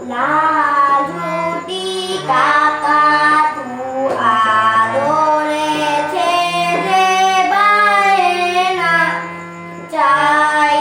লাল কাকা তু আদরেছে যে বায়না চাই